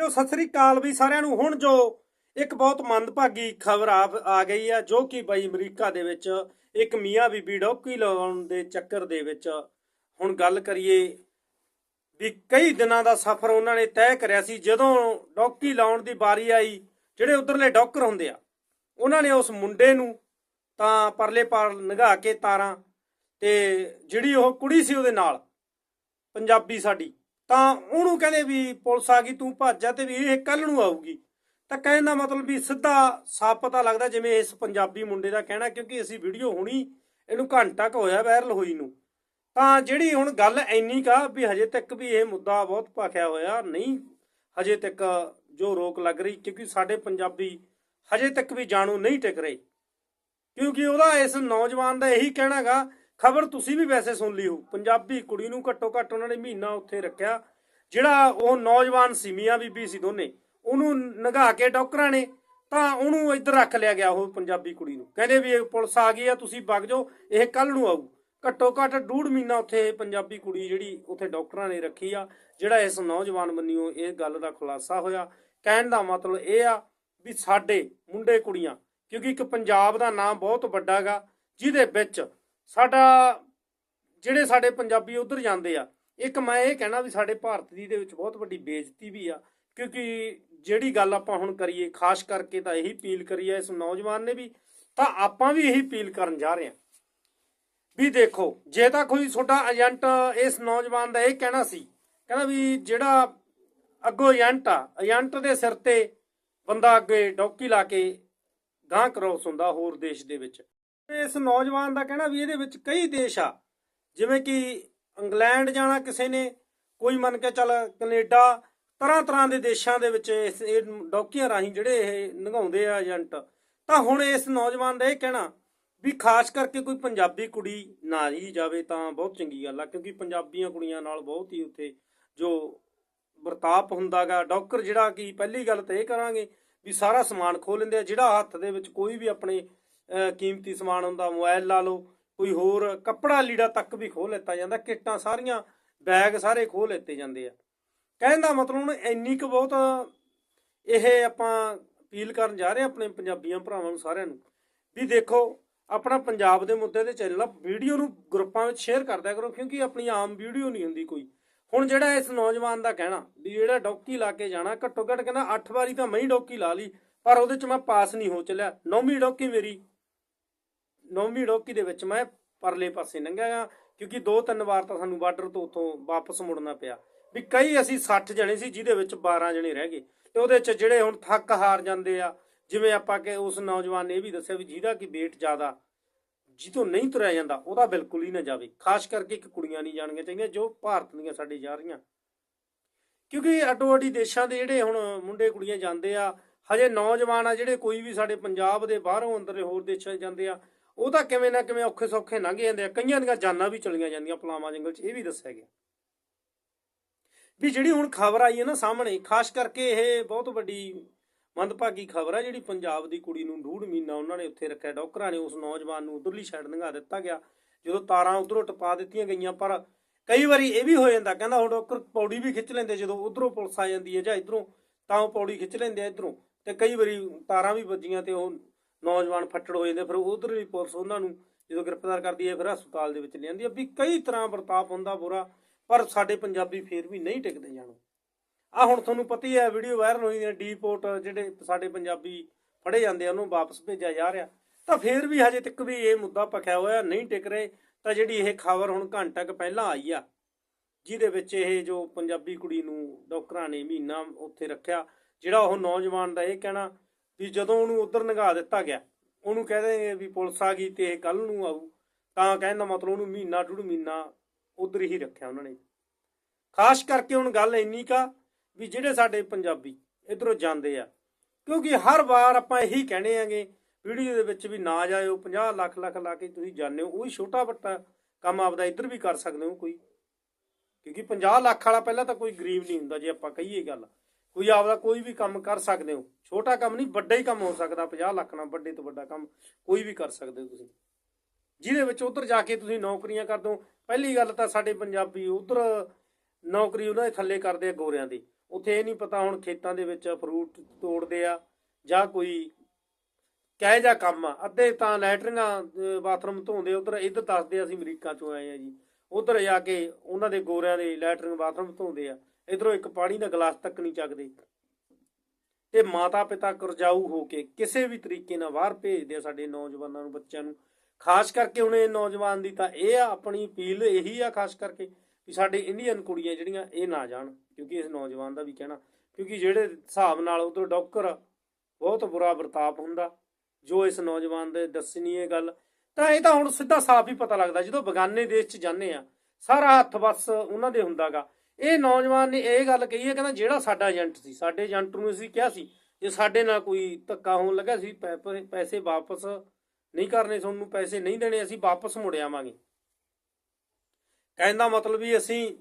Video Sat Sri ਅਕਾਲ ਵੀ ਸਾਰਿਆਂ ਨੂੰ। ਹੁਣ ਜੋ ਇੱਕ ਬਹੁਤ ਮੰਦਭਾਗੀ ਖਬਰ ਆ ਆ ਗਈ ਆ, ਜੋ ਕਿ ਬਈ ਅਮਰੀਕਾ ਦੇ ਵਿੱਚ ਇੱਕ ਮੀਆਂ ਬੀਬੀ ਡੌਕੀ ਲਾਉਣ ਦੇ ਚੱਕਰ ਦੇ ਵਿੱਚ ਹੁਣ ਗੱਲ ਕਰੀਏ ਵੀ ਕਈ ਦਿਨਾਂ ਦਾ ਸਫ਼ਰ ਉਹਨਾਂ ਨੇ ਤੈਅ ਕਰਿਆ ਸੀ, ਜਦੋਂ ਡੌਕੀ ਲਾਉਣ ਦੀ ਵਾਰੀ ਆਈ, ਜਿਹੜੇ ਉਧਰਲੇ ਡੌਕਰ ਹੁੰਦੇ ਆ, ਉਹਨਾਂ ਨੇ ਉਸ ਮੁੰਡੇ ਨੂੰ ਤਾਂ ਪਰਲੇ ਪਾਰ ਨਗਾ ਕੇ ਤਾਰਾਂ ਤੇ ਜਿਹੜੀ ਉਹ ਕੁੜੀ ਸੀ ਉਹਦੇ ਨਾਲ, ਪੰਜਾਬੀ ਸਾਡੀ ਤਾਂ ਉਹਨੂੰ ਕਹਿੰਦੇ ਵੀ ਪੁਲਿਸ ਆ ਗਈ, ਤੂੰ ਭੱਜ ਜਾ ਤੇ ਵੀ ਇਹ ਕੱਲ ਨੂੰ ਆਊਗੀ। ਤਾਂ ਕਹਿਣ ਦਾ ਮਤਲਬ ਵੀ ਸਿੱਧਾ ਸਾਫ਼ ਪਤਾ ਲੱਗਦਾ ਜਿਵੇਂ ਇਸ ਪੰਜਾਬੀ ਮੁੰਡੇ ਦਾ ਕਹਿਣਾ, ਕਿਉਂਕਿ ਅਸੀਂ ਵੀਡੀਓ ਹੁਣੀ, ਇਹਨੂੰ ਘੰਟਾ ਕੁ ਹੋਇਆ ਵਾਇਰਲ ਹੋਈ ਨੂੰ। ਤਾਂ ਜਿਹੜੀ ਹੁਣ ਗੱਲ ਇੰਨੀ ਕਾ ਵੀ ਹਜੇ ਤੱਕ ਵੀ ਇਹ ਮੁੱਦਾ ਬਹੁਤ ਭਾਖਿਆ ਹੋਇਆ, ਨਹੀਂ ਹਜੇ ਤੱਕ ਜੋ ਰੋਕ ਲੱਗ ਰਹੀ, ਕਿਉਂਕਿ ਸਾਡੇ ਪੰਜਾਬੀ ਹਜੇ ਤੱਕ ਵੀ ਜਾਣੂ ਨਹੀਂ ਟਿਕ ਰਹੇ। ਕਿਉਂਕਿ ਉਹਦਾ ਇਸ ਨੌਜਵਾਨ ਦਾ ਇਹੀ ਕਹਿਣਾਗਾ ਖਬਰ ਤੁਸੀਂ ਵੀ ਵੈਸੇ ਸੁਣ ਲਈ ਹੋ। ਪੰਜਾਬੀ ਕੁੜੀ ਨੂੰ ਘੱਟੋ ਘੱਟ ਉਹਨਾਂ ਨੇ ਮਹੀਨਾ ਉੱਥੇ ਰੱਖਿਆ। ਜਿਹੜਾ ਉਹ ਨੌਜਵਾਨ ਸੀ ਮੀਆਂ ਬੀਬੀ ਸੀ ਦੋਨੇ, ਉਹਨੂੰ ਨਗਾ ਕੇ ਡਾਕਟਰਾਂ ਨੇ ਤਾਂ ਉਹਨੂੰ ਇੱਧਰ ਰੱਖ ਲਿਆ ਗਿਆ ਉਹ ਪੰਜਾਬੀ ਕੁੜੀ ਨੂੰ। ਕਹਿੰਦੇ ਵੀ ਇਹ ਪੁਲਿਸ ਆ ਗਈ ਆ, ਤੁਸੀਂ ਵਗ ਜਾਓ, ਇਹ ਕੱਲ ਨੂੰ ਆਊ। ਘੱਟੋ ਘੱਟ ਡੂਢ ਮਹੀਨਾ ਉੱਥੇ ਇਹ ਪੰਜਾਬੀ ਕੁੜੀ ਜਿਹੜੀ ਉੱਥੇ ਡਾਕਟਰਾਂ ਨੇ ਰੱਖੀ ਆ, ਜਿਹੜਾ ਇਸ ਨੌਜਵਾਨ ਬੰਨਿਓ ਇਹ ਗੱਲ ਦਾ ਖੁਲਾਸਾ ਹੋਇਆ। ਕਹਿਣ ਦਾ ਮਤਲਬ ਇਹ ਆ ਵੀ ਸਾਡੇ ਮੁੰਡੇ ਕੁੜੀਆਂ, ਕਿਉਂਕਿ ਇੱਕ ਪੰਜਾਬ ਦਾ ਨਾਮ ਬਹੁਤ ਵੱਡਾ ਗਾ, ਜਿਹਦੇ ਵਿੱਚ ਸਾਡਾ ਜਿਹੜੇ ਸਾਡੇ ਪੰਜਾਬੀ ਉਧਰ ਜਾਂਦੇ ਆ, ਇੱਕ ਮੈਂ ਇਹ ਕਹਿਣਾ ਵੀ ਸਾਡੇ ਭਾਰਤ ਦੀ ਦੇ ਵਿੱਚ ਬਹੁਤ ਵੱਡੀ ਬੇਇੱਜ਼ਤੀ ਵੀ ਆ, ਕਿਉਂਕਿ ਜਿਹੜੀ ਗੱਲ ਆਪਾਂ ਹੁਣ ਕਰੀਏ, ਖਾਸ ਕਰਕੇ ਤਾਂ ਇਹੀ ਅਪੀਲ ਕਰੀਏ ਇਸ ਨੌਜਵਾਨ ਨੇ ਵੀ, ਤਾਂ ਆਪਾਂ ਵੀ ਇਹੀ ਅਪੀਲ ਕਰਨ ਜਾ ਰਹੇ ਹਾਂ ਵੀ ਦੇਖੋ, ਜੇ ਤਾਂ ਕੋਈ ਤੁਹਾਡਾ ਏਜੰਟ ਇਸ ਨੌਜਵਾਨ ਦਾ ਇਹ ਕਹਿਣਾ ਸੀ, ਕਹਿੰਦਾ ਵੀ ਜਿਹੜਾ ਅੱਗੋਂ ਏਜੰਟ ਆ, ਏਜੰਟ ਦੇ ਸਿਰ ਤੇ ਬੰਦਾ ਅੱਗੇ ਡੌਕੀ ਲਾ ਕੇ ਗਾਂ ਕਰੋਸ ਹੁੰਦਾ ਹੋਰ ਦੇਸ਼ ਦੇ ਵਿੱਚ। ਇਸ ਨੌਜਵਾਨ ਦਾ ਕਹਿਣਾ ਵੀ ਇਹਦੇ ਵਿੱਚ ਕਈ ਦੇਸ਼ ਆ। ਜਿਵੇਂ ਕਿ ਇੰਗਲੈਂਡ ਜਾਣਾ ਕਿਸੇ ਨੇ, ਕੋਈ ਮੰਨ ਕੇ ਚੱਲ ਕੈਨੇਡਾ ਤਰ੍ਹਾਂ ਤਰ੍ਹਾਂ ਦੇ ਦੇਸ਼ਾਂ ਦੇ ਵਿੱਚ ਇਸ ਇਹ ਡੌਕੀਆਂ ਰਾਹੀਂ ਜਿਹੜੇ ਇਹ ਨਗਾਉਂਦੇ ਆ ਏਜੰਟ। ਤਾਂ ਹੁਣ ਇਸ ਨੌਜਵਾਨ ਦਾ ਇਹ ਕਹਿਣਾ ਵੀ ਖਾਸ ਕਰਕੇ ਕੋਈ ਪੰਜਾਬੀ ਕੁੜੀ ਨਾ ਹੀ ਜਾਵੇ ਤਾਂ ਬਹੁਤ ਚੰਗੀ ਗੱਲ ਆ, ਕਿਉਂਕਿ ਪੰਜਾਬੀਆਂ ਕੁੜੀਆਂ ਨਾਲ ਬਹੁਤ ਹੀ ਉੱਥੇ ਜੋ ਵਰਤਾਪ ਹੁੰਦਾਗਾ। ਡੌਕਰ ਜਿਹੜਾ ਕਿ ਪਹਿਲੀ ਗੱਲ ਤਾਂ ਇਹ ਕਰਾਂਗੇ ਵੀ ਸਾਰਾ ਸਮਾਨ ਖੋਹ ਲੈਂਦੇ ਆ, ਜਿਹੜਾ ਹੱਥ ਦੇ ਵਿੱਚ ਕੋਈ ਵੀ ਆਪਣੇ ਕੀਮਤੀ ਸਮਾਨ ਹੁੰਦਾ, ਮੋਬਾਈਲ ਲਾ ਲਓ, ਕੋਈ ਹੋਰ ਕੱਪੜਾ ਲੀੜਾ ਤੱਕ ਵੀ ਖੋਹ ਲੈਤਾ ਜਾਂਦਾ, ਕਿੱਟਾਂ ਸਾਰੀਆਂ, ਬੈਗ ਸਾਰੇ ਖੋਹ ਲੈਤੇ ਜਾਂਦੇ ਆ। ਕਹਿਣ ਦਾ ਮਤਲਬ ਹੁਣ ਇੰਨੀ ਕੁ ਬਹੁਤ ਇਹ ਆਪਾਂ ਅਪੀਲ ਕਰਨ ਜਾ ਰਹੇ ਹਾਂ ਆਪਣੇ ਪੰਜਾਬੀਆਂ ਭਰਾਵਾਂ ਨੂੰ ਸਾਰਿਆਂ ਨੂੰ, ਵੀ ਦੇਖੋ, ਆਪਣਾ ਪੰਜਾਬ ਦੇ ਮੁੱਦੇ ਤੇ ਚੱਲਣਾ ਵੀਡੀਓ ਨੂੰ ਗਰੁੱਪਾਂ ਵਿੱਚ ਸ਼ੇਅਰ ਕਰਦਿਆ ਕਰੋ, ਕਿਉਂਕਿ ਆਪਣੀ ਆਮ ਵੀਡੀਓ ਨਹੀਂ ਹੁੰਦੀ ਕੋਈ। ਹੁਣ ਜਿਹੜਾ ਇਸ ਨੌਜਵਾਨ ਦਾ ਕਹਿਣਾ, ਵੀ ਜਿਹੜਾ ਡੌਕੀ ਲਾ ਕੇ ਜਾਣਾ, ਘੱਟੋ ਘੱਟ ਕਹਿੰਦਾ 8 ਵਾਰੀ ਤਾਂ ਮੈਂ ਹੀ ਡੌਕੀ ਲਾ ਲਈ, ਪਰ ਉਹਦੇ ਚ ਮੈਂ ਪਾਸ ਨਹੀਂ ਹੋ ਚੱਲਿਆ, ਨੌਵੀਂ ਡੌਕੀ ਮੇਰੀ। ਨੌਵੀਂ ਡੌਕੀ ਦੇ ਵਿੱਚ ਮੈਂ ਪਰਲੇ ਪਾਸੇ ਲੰਘਿਆ ਕਿਉਂਕਿ ਦੋ ਤਿੰਨ ਵਾਰ ਤਾਂ ਸਾਨੂੰ ਬਾਰਡਰ ਤੋਂ ਉੱਥੋਂ ਵਾਪਸ ਮੁੜਨਾ ਪਿਆ। ਵੀ ਕਈ ਅਸੀਂ 60 ਜਣੇ ਸੀ, ਜਿਹਦੇ ਵਿੱਚ 12 ਜਣੇ ਰਹਿ ਗਏ। ਤੇ ਉਹਦੇ ਚ ਜਿਹੜੇ ਹੁਣ ਥੱਕ ਹਾਰ ਜਾਂਦੇ ਆ, ਜਿਵੇਂ ਆਪਾਂ ਕਿ ਉਸ ਨੌਜਵਾਨ ਨੇ ਇਹ ਵੀ ਦੱਸਿਆ ਵੀ ਜਿਹਦਾ ਕਿ weight ਜ਼ਿਆਦਾ ਜਿੱਥੋਂ ਨਹੀਂ ਤੁਰਿਆ ਜਾਂਦਾ, ਉਹਦਾ ਬਿਲਕੁਲ ਹੀ ਨਾ ਜਾਵੇ। ਖਾਸ ਕਰਕੇ ਇੱਕ ਕੁੜੀਆਂ ਨਹੀਂ ਜਾਣੀਆਂ ਚਾਹੀਦੀਆਂ, ਜੋ ਭਾਰਤ ਦੀਆਂ ਸਾਡੇ ਜਾ ਰਹੀਆਂ। ਕਿਉਂਕਿ ਅੱਡੋ ਅੱਡੀ ਦੇਸ਼ਾਂ ਦੇ ਜਿਹੜੇ ਹੁਣ ਮੁੰਡੇ ਕੁੜੀਆਂ ਜਾਂਦੇ ਆ, ਹਜੇ ਨੌਜਵਾਨ ਆ ਜਿਹੜੇ ਕੋਈ ਵੀ ਸਾਡੇ ਪੰਜਾਬ ਦੇ ਬਾਹਰੋਂ ਅੰਦਰ ਹੋਰ ਦੇਸ਼ਾਂ ਜਾਂਦੇ ਆ ਉਹ ਤਾਂ ਕਿਵੇਂ ਨਾ ਕਿਵੇਂ ਔਖੇ ਸੌਖੇ ਲੰਘ ਜਾਂਦੇ ਆ। ਕਈਆਂ ਦੀਆਂ ਜਾਨਾਂ ਵੀ ਚਲੀਆਂ ਜਾਂਦੀਆਂ ਪਲਾਮਾ ਜੰਗਲ 'ਚ, ਇਹ ਵੀ ਦੱਸਿਆ ਗਿਆ। ਵੀ ਜਿਹੜੀ ਹੁਣ ਖਬਰ ਆਈ ਹੈ ਨਾ ਸਾਹਮਣੇ, ਖਾਸ ਕਰਕੇ ਇਹ ਬਹੁਤ ਵੱਡੀ ਮੰਦਭਾਗੀ ਖਬਰ ਹੈ ਜਿਹੜੀ ਪੰਜਾਬ ਦੀ ਕੁੜੀ ਨੂੰ ਡੂਢ ਮਹੀਨਾ ਉਹਨਾਂ ਨੇ ਉੱਥੇ ਰੱਖਿਆ। ਡਾਕਟਰਾਂ ਨੇ ਉਸ ਨੌਜਵਾਨ ਨੂੰ ਉਧਰਲੀ ਸਾਈਡ ਲੰਘਾ ਦਿੱਤਾ ਗਿਆ। ਜਦੋਂ ਤਾਰਾਂ ਉਧਰੋਂ ਟਪਾ ਦਿੱਤੀਆਂ ਗਈਆਂ, ਪਰ ਕਈ ਵਾਰੀ ਇਹ ਵੀ ਹੋ ਜਾਂਦਾ, ਕਹਿੰਦਾ ਹੁਣ ਡਾਕਟਰ ਪੌੜੀ ਵੀ ਖਿੱਚ ਲੈਂਦੇ, ਜਦੋਂ ਉਧਰੋਂ ਪੁਲਿਸ ਆ ਜਾਂਦੀ ਹੈ ਜਾਂ ਇਧਰੋਂ, ਤਾਂ ਉਹ ਪੌੜੀ ਖਿੱਚ ਲੈਂਦੇ ਆ ਇਧਰੋਂ। ਤੇ ਕਈ ਵਾਰੀ ਤਾਰਾਂ ਵੀ ਵੱਜੀਆਂ ਤੇ ਉਹ ਨੌਜਵਾਨ ਫੱਟੜ ਹੋ ਜਾਂਦੇ, ਫਿਰ ਉਧਰਲੀ ਪੁਲਿਸ ਉਹਨਾਂ ਨੂੰ ਜਦੋਂ ਗ੍ਰਿਫਤਾਰ ਕਰਦੀ ਹੈ, ਫਿਰ ਹਸਪਤਾਲ ਦੇ ਵਿੱਚ ਲਿਆਂਦੀ ਹੈ ਵੀ ਕਈ ਤਰ੍ਹਾਂ ਵਰਤਾਪ ਹੁੰਦਾ ਬੁਰਾ, ਪਰ ਸਾਡੇ ਪੰਜਾਬੀ ਫੇਰ ਵੀ ਨਹੀਂ ਟਿਕਦੇ ਜਾਣੋ। ਆ ਹੁਣ ਤੁਹਾਨੂੰ ਪਤਾ ਹੀ ਹੈ, ਵੀਡੀਓ ਵਾਇਰਲ ਹੋਈ ਹੈ, ਡੀਪੋਰਟ ਜਿਹੜੇ ਸਾਡੇ ਪੰਜਾਬੀ ਫੜੇ ਜਾਂਦੇ ਆ, ਉਹਨੂੰ ਵਾਪਸ ਭੇਜਿਆ ਜਾ ਰਿਹਾ। ਤਾਂ ਫੇਰ ਵੀ ਹਜੇ ਤੱਕ ਵੀ ਇਹ ਮੁੱਦਾ ਪਖਿਆ ਹੋਇਆ, ਨਹੀਂ ਟਿਕ ਰਹੇ, ਤਾਂ ਜਿਹੜੀ ਇਹ ਖਬਰ ਹੁਣ ਘੰਟਾ ਕੁ ਪਹਿਲਾਂ ਆਈ ਆ, ਜਿਹਦੇ ਵਿੱਚ ਇਹ ਜੋ ਪੰਜਾਬੀ ਕੁੜੀ ਨੂੰ ਡਾਕਟਰਾਂ ਨੇ ਮਹੀਨਾ ਉੱਥੇ ਰੱਖਿਆ, ਜਿਹੜਾ ਉਹ ਨੌਜਵਾਨ ਦਾ ਇਹ ਕਹਿਣਾ ਵੀ ਜਦੋਂ ਉਹਨੂੰ ਉਧਰ ਨਗਾ ਦਿੱਤਾ ਗਿਆ, ਉਹਨੂੰ ਕਹਦੇ ਵੀ ਪੁਲਿਸ ਆ ਗਈ ਤੇ ਇਹ ਕੱਲ ਨੂੰ ਆਊ। ਤਾਂ ਕਹਿੰਦਾ ਮਤਲਬ ਉਹਨੂੰ ਮਹੀਨਾ ਡੂਢ ਮਹੀਨਾ ਉਧਰ ਹੀ ਰੱਖਿਆ ਉਹਨਾਂ ਨੇ। ਖਾਸ ਕਰਕੇ ਹੁਣ ਗੱਲ ਇੰਨੀ ਕਾ ਵੀ ਜਿਹੜੇ ਸਾਡੇ ਪੰਜਾਬੀ ਇਧਰੋਂ ਜਾਂਦੇ ਆ, ਕਿਉਂਕਿ ਹਰ ਵਾਰ ਆਪਾਂ ਇਹੀ ਕਹਿੰਦੇ ਆਂਗੇ ਵੀਡੀਓ ਦੇ ਵਿੱਚ ਵੀ ਨਾ ਜਾਇਓ 50 ਲੱਖ ਲੱਖ ਲਾ ਕੇ ਤੁਸੀਂ ਜਾਂਦੇ ਹੋ, ਉਹੀ ਛੋਟਾ ਵੱਟਾ ਕੰਮ ਆਪਦਾ ਇੱਧਰ ਵੀ ਕਰ ਸਕਦੇ ਹੋ ਕੋਈ। ਕਿਉਂਕਿ 50 ਲੱਖ ਵਾਲਾ ਪਹਿਲਾਂ ਤਾਂ ਕੋਈ ਗਰੀਬ ਨਹੀਂ ਹੁੰਦਾ ਜੇ ਆਪਾਂ ਕਹੀਏ ਗੱਲ। ਕੋਈ ਆਪਦਾ ਕੋਈ ਵੀ ਕੰਮ ਕਰ ਸਕਦੇ ਹੋ। ਛੋਟਾ ਕੰਮ ਨਹੀਂ, ਵੱਡਾ ਹੀ ਕੰਮ ਹੋ ਸਕਦਾ 50 ਲੱਖ ਨਾਲ ਵੱਡੇ ਤੋਂ ਵੱਡਾ ਕੰਮ ਕੋਈ ਵੀ ਕਰ ਸਕਦੇ ਹੋ ਤੁਸੀਂ। ਜਿਹਦੇ ਵਿੱਚ ਉਧਰ ਜਾ ਕੇ ਤੁਸੀਂ ਨੌਕਰੀਆਂ ਕਰਦੇ ਹੋ ਪਹਿਲੀ ਗੱਲ ਤਾਂ ਸਾਡੇ ਪੰਜਾਬੀ ਉਧਰ ਨੌਕਰੀ ਉਹਨਾਂ ਦੇ ਥੱਲੇ ਕਰਦੇ ਆ ਗੋਰਿਆਂ ਦੀ। ਉੱਥੇ ਇਹ ਨਹੀਂ ਪਤਾ ਹੁਣ ਖੇਤਾਂ ਦੇ ਵਿੱਚ ਫਰੂਟ ਤੋੜਦੇ ਆ ਜਾਂ ਕੋਈ ਕਹਿ ਜਾ ਕੰਮ ਆ। ਅੱਧੇ ਤਾਂ ਲੈਟਰਿੰਗਾਂ ਬਾਥਰੂਮ ਧੋਂਦੇ ਉਧਰ ਇੱਧਰ ਦੱਸਦੇ ਅਸੀਂ ਅਮਰੀਕਾ ਚੋਂ ਆਏ ਆ ਜੀ। ਉਧਰ ਜਾ ਕੇ ਉਹਨਾਂ ਦੇ ਗੋਰਿਆਂ ਦੇ ਲੈਟਰਿੰਗ ਬਾਥਰੂਮ ਧੋਂਦੇ ਆ। ਇਧਰੋਂ ਇੱਕ ਪਾਣੀ ਦਾ ਗਲਾਸ ਤੱਕ ਨਹੀਂ ਚੱਕਦੇ। ਤੇ ਮਾਤਾ ਪਿਤਾ ਕਰਜਾਊ ਹੋ ਕੇ ਕਿਸੇ ਵੀ ਤਰੀਕੇ ਨਾਲ ਬਾਹਰ ਭੇਜਦੇ ਆ ਸਾਡੇ ਨੌਜਵਾਨਾਂ ਨੂੰ, ਬੱਚਿਆਂ ਨੂੰ। ਖਾਸ ਕਰਕੇ ਹੁਣ ਇਹ ਨੌਜਵਾਨ ਦੀ ਤਾਂ ਇਹ ਆ, ਆਪਣੀ ਅਪੀਲ ਇਹੀ ਆ ਖਾਸ ਕਰਕੇ ਵੀ ਸਾਡੇ ਇੰਡੀਅਨ ਕੁੜੀਆਂ ਜਿਹੜੀਆਂ ਇਹ ਨਾ ਜਾਣ, ਕਿਉਂਕਿ ਇਸ ਨੌਜਵਾਨ ਦਾ ਵੀ ਕਹਿਣਾ, ਕਿਉਂਕਿ ਜਿਹੜੇ ਹਿਸਾਬ ਨਾਲ ਉਧਰ ਡੌਕਰ ਬਹੁਤ ਬੁਰਾ ਵਰਤਾਪ ਹੁੰਦਾ, ਜੋ ਇਸ ਨੌਜਵਾਨ ਦੇ ਦੱਸਣੀ ਇਹ ਗੱਲ, ਤਾਂ ਇਹ ਤਾਂ ਹੁਣ ਸਿੱਧਾ ਸਾਫ਼ ਹੀ ਪਤਾ ਲੱਗਦਾ, ਜਦੋਂ ਬਗਾਨੇ ਦੇਸ਼ 'ਚ ਜਾਂਦੇ ਆ, ਸਾਰਾ ਹੱਥ ਬਸ ਉਹਨਾਂ ਦੇ ਹੁੰਦਾਗਾ। ਇਹ ਨੌਜਵਾਨ ਨੇ ਇਹ ਗੱਲ ਕਹੀ ਹੈ, ਕਹਿੰਦਾ ਜਿਹੜਾ ਸਾਡਾ ਏਜੰਟ ਸੀ, ਸਾਡੇ ਏਜੰਟ ਨੂੰ ਅਸੀਂ ਕਿਹਾ ਸੀ, ਜੇ ਸਾਡੇ ਨਾਲ ਕੋਈ ਧੱਕਾ ਹੋਣ ਲੱਗਾ ਸੀ ਪੈ- ਪੈਸੇ ਵਾਪਸ ਨਹੀਂ ਕਰਨੇ, ਤੁਹਾਨੂੰ ਪੈਸੇ ਨਹੀਂ ਦੇਣੇ, ਅਸੀਂ ਵਾਪਸ ਮੁੜ ਆਵਾਂਗੇ। ਕਹਿੰਦਾ ਮਤਲਬ ਵੀ ਅਸੀਂ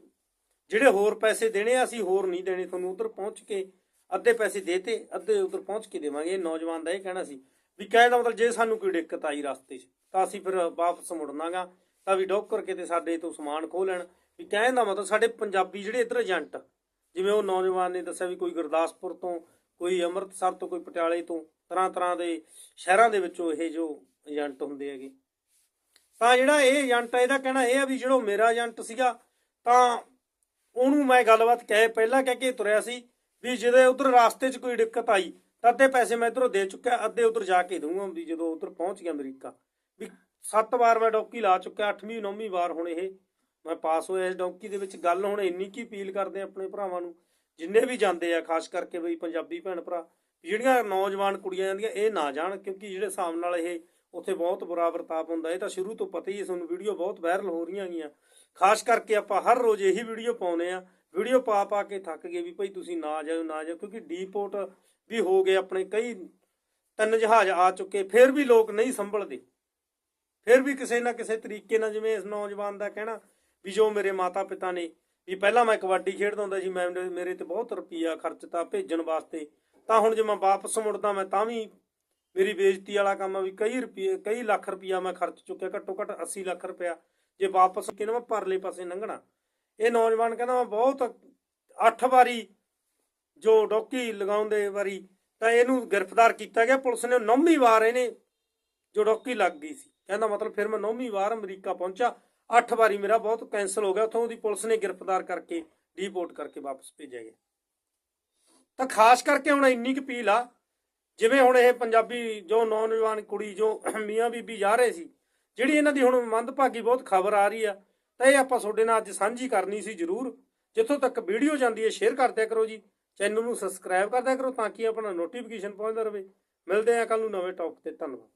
ਜਿਹੜੇ ਹੋਰ ਪੈਸੇ ਦੇਣੇ ਆ, ਅਸੀਂ ਹੋਰ ਨਹੀਂ ਦੇਣੇ, ਤੁਹਾਨੂੰ ਉਧਰ ਪਹੁੰਚ ਕੇ ਅੱਧੇ ਪੈਸੇ ਦੇਤੇ ਅੱਧੇ ਉਧਰ ਪਹੁੰਚ ਕੇ ਦੇਵਾਂਗੇ। ਇਹ ਨੌਜਵਾਨ ਦਾ ਇਹ ਕਹਿਣਾ ਸੀ ਵੀ ਕਹਿਣ ਦਾ ਮਤਲਬ ਜੇ ਸਾਨੂੰ ਕੋਈ ਦਿੱਕਤ ਆਈ ਰਸਤੇ 'ਚ, ਤਾਂ ਅਸੀਂ ਫਿਰ ਵਾਪਸ ਮੁੜਨਾਗਾ, ਤਾਂ ਵੀ ਡੋਕਰ ਕਿਤੇ ਸਾਡੇ ਤੋਂ ਸਮਾਨ ਖੋਹ ਲੈਣ। ਵੀ ਕਹਿਣ ਦਾ ਮਤਲਬ ਸਾਡੇ ਪੰਜਾਬੀ ਜਿਹੜੇ ਇੱਧਰ ਏਜੰਟ, ਜਿਵੇਂ ਉਹ ਨੌਜਵਾਨ ਨੇ ਦੱਸਿਆ ਵੀ ਕੋਈ ਗੁਰਦਾਸਪੁਰ ਤੋਂ, ਕੋਈ ਅੰਮ੍ਰਿਤਸਰ ਤੋਂ, ਕੋਈ ਪਟਿਆਲੇ ਤੋਂ, ਤਰ੍ਹਾਂ ਤਰ੍ਹਾਂ ਦੇ ਸ਼ਹਿਰਾਂ ਦੇ ਵਿੱਚੋਂ ਇਹ ਜੋ ਏਜੰਟ ਹੁੰਦੇ ਹੈਗੇ। ਤਾਂ ਜਿਹੜਾ ਇਹ ਏਜੰਟ ਆ, ਇਹਦਾ ਕਹਿਣਾ ਇਹ ਆ ਵੀ ਜਿਹੜਾ ਮੇਰਾ ਏਜੰਟ ਸੀਗਾ, ਤਾਂ ਉਹਨੂੰ ਮੈਂ ਗੱਲਬਾਤ ਕਹਿ, ਪਹਿਲਾਂ ਕਹਿ ਕੇ ਤੁਰਿਆ ਸੀ ਵੀ ਜਦੋਂ ਉਧਰ ਰਾਸਤੇ 'ਚ ਕੋਈ ਦਿੱਕਤ ਆਈ, ਤਾਂ ਅੱਧੇ ਪੈਸੇ ਮੈਂ ਇਧਰੋਂ ਦੇ ਚੁੱਕਿਆ, ਅੱਧੇ ਉਧਰ ਜਾ ਕੇ ਦਊਂਗਾ ਵੀ ਜਦੋਂ ਉਧਰ ਪਹੁੰਚ ਗਿਆ ਅਮਰੀਕਾ। ਵੀ ਸੱਤ ਵਾਰ ਮੈਂ ਡੋਕੀ ਲਾ ਚੁੱਕਿਆ, ਅੱਠਵੀਂ, ਨੌਵੀਂ ਵਾਰ ਹੁਣ ਇਹ ਮੈਂ ਪਾਸ ਹੋਇਆ ਇਸ ਡੌਂਕੀ ਦੇ ਵਿੱਚ। ਗੱਲ ਹੁਣ ਇੰਨੀ ਕੀ ਅਪੀਲ ਕਰਦੇ ਆਪਣੇ ਭਰਾਵਾਂ ਨੂੰ? ਜਿੰਨੇ ਵੀ ਜਾਂਦੇ ਆ, ਖਾਸ ਕਰਕੇ ਬਈ ਪੰਜਾਬੀ ਭੈਣ ਭਰਾ, ਜਿਹੜੀਆਂ ਨੌਜਵਾਨ ਕੁੜੀਆਂ ਜਾਂਦੀਆਂ, ਇਹ ਨਾ ਜਾਣ, ਕਿਉਂਕਿ ਜਿਹੜੇ ਹਿਸਾਬ ਨਾਲ ਇਹ ਉੱਥੇ ਬਹੁਤ ਬੁਰਾ ਵਰਤਾਪ ਹੁੰਦਾ। ਇਹ ਤਾਂ ਸ਼ੁਰੂ ਤੋਂ ਪਤਾ ਹੀ ਹੈ, ਤੁਹਾਨੂੰ ਵੀਡੀਓ ਬਹੁਤ ਵਾਇਰਲ ਹੋ ਰਹੀਆਂ ਹੈਗੀਆਂ। ਖਾਸ ਕਰਕੇ ਆਪਾਂ ਹਰ ਰੋਜ਼ ਇਹੀ ਵੀਡੀਓ ਪਾਉਨੇ ਆ। ਵੀਡੀਓ ਪਾ ਪਾ ਕੇ ਥੱਕ ਗਏ ਵੀ ਭਾਈ ਤੁਸੀਂ ਨਾ ਜਾਓ ਨਾ ਜਾਓ ਕਿਉਂਕਿ ਡੀਪੋਰਟ ਵੀ ਹੋ ਗਏ ਆਪਣੇ ਕਈ ਤਿੰਨ ਜਹਾਜ਼ ਆ ਚੁੱਕੇ, ਫਿਰ ਵੀ ਲੋਕ ਨਹੀਂ ਸੰਭਲਦੇ। ਫਿਰ ਵੀ ਕਿਸੇ ਨਾ ਕਿਸੇ ਤਰੀਕੇ ਨਾਲ ਜਿਵੇਂ ਇਸ ਨੌਜਵਾਨ ਦਾ ਕਹਿਣਾ ਵੀ ਜੋ ਮੇਰੇ ਮਾਤਾ ਪਿਤਾ ਨੇ, ਵੀ ਪਹਿਲਾਂ ਮੈਂ ਕਬੱਡੀ ਖੇਡਦਾ ਹੁੰਦਾ ਸੀ, ਮੈਂ ਮੇਰੇ ਤੇ ਬਹੁਤ ਰੁਪਈਆ ਖਰਚਤਾ ਭੇਜਣ ਵਾਸਤੇ। ਤਾਂ ਹੁਣ ਜੇ ਮੈਂ ਵਾਪਸ ਮੁੜਦਾ, ਮੈਂ ਤਾਂ ਵੀ ਮੇਰੀ ਬੇਇੱਜ਼ਤੀ ਵਾਲਾ ਕੰਮ ਆ ਵੀ ਕਈ ਰੁਪਏ ਕਈ ਲੱਖ ਰੁਪਈਆ ਮੈਂ ਖਰਚ ਚੁੱਕਿਆ, ਘੱਟੋ ਘੱਟ 80 ਲੱਖ ਰੁਪਇਆ ਜੇ ਵਾਪਸ ਕਿਨਾਂ ਮੈਂ ਪਰਲੇ ਪਾਸੇ ਲੰਘਣਾ। ਇਹ ਨੌਜਵਾਨ ਕਹਿੰਦਾ ਮੈਂ ਬਹੁਤ ਅੱਠ ਵਾਰੀ ਜੋ ਡੋਕੀ ਲਗਾਉਂਦੇ ਵਾਰੀ ਤਾਂ ਇਹਨੂੰ ਗ੍ਰਿਫਤਾਰ ਕੀਤਾ ਗਿਆ। ਪੁਲਿਸ ਨੇ ਨੌਵੀਂ ਵਾਰ ਇਹਨੇ ਜੋ ਡੋਕੀ ਲੱਗ ਗਈ ਸੀ। ਕਹਿੰਦਾ ਮਤਲਬ ਫਿਰ ਮੈਂ ਨੌਵੀਂ ਵਾਰ ਅਮਰੀਕਾ ਪਹੁੰਚਾ। ਅੱਠ ਵਾਰੀ ਮੇਰਾ ਬਹੁਤ ਕੈਨਸਲ ਹੋ ਗਿਆ, ਉੱਥੋਂ ਉਹਦੀ ਪੁਲਿਸ ਨੇ ਗ੍ਰਿਫਤਾਰ ਕਰਕੇ ਡੀਪੋਰਟ ਕਰਕੇ ਵਾਪਸ ਭੇਜਿਆ ਗਿਆ। ਤਾਂ ਖਾਸ ਕਰਕੇ ਹੁਣ ਇੰਨੀ ਕੁ ਪੀਲ ਆ, ਜਿਵੇਂ ਹੁਣ ਇਹ ਪੰਜਾਬੀ ਜੋ ਨੌਜਵਾਨ ਕੁੜੀ, ਜੋ ਮੀਆਂ ਬੀਬੀ ਜਾ ਰਹੇ ਸੀ, ਜਿਹੜੀ ਇਹਨਾਂ ਦੀ ਹੁਣ ਮੰਦਭਾਗੀ ਬਹੁਤ ਖਬਰ ਆ ਰਹੀ ਆ, ਤਾਂ ਇਹ ਆਪਾਂ ਤੁਹਾਡੇ ਨਾਲ ਅੱਜ ਸਾਂਝੀ ਕਰਨੀ ਸੀ ਜਰੂਰ। ਜਿੱਥੋਂ ਤੱਕ ਵੀਡੀਓ ਜਾਂਦੀ ਹੈ ਸ਼ੇਅਰ ਕਰਦਿਆ ਕਰੋ ਜੀ। ਚੈਨਲ ਨੂੰ ਸਬਸਕ੍ਰਾਈਬ ਕਰਦਿਆ ਕਰੋ ਤਾਂ ਕਿ ਆਪਣਾ ਨੋਟੀਫਿਕੇਸ਼ਨ ਪਹੁੰਚਦਾ ਰਹੇ। ਮਿਲਦੇ ਆ ਕੱਲ ਨੂੰ ਨਵੇਂ ਟੌਪ ਤੇ। ਧੰਨਵਾਦ।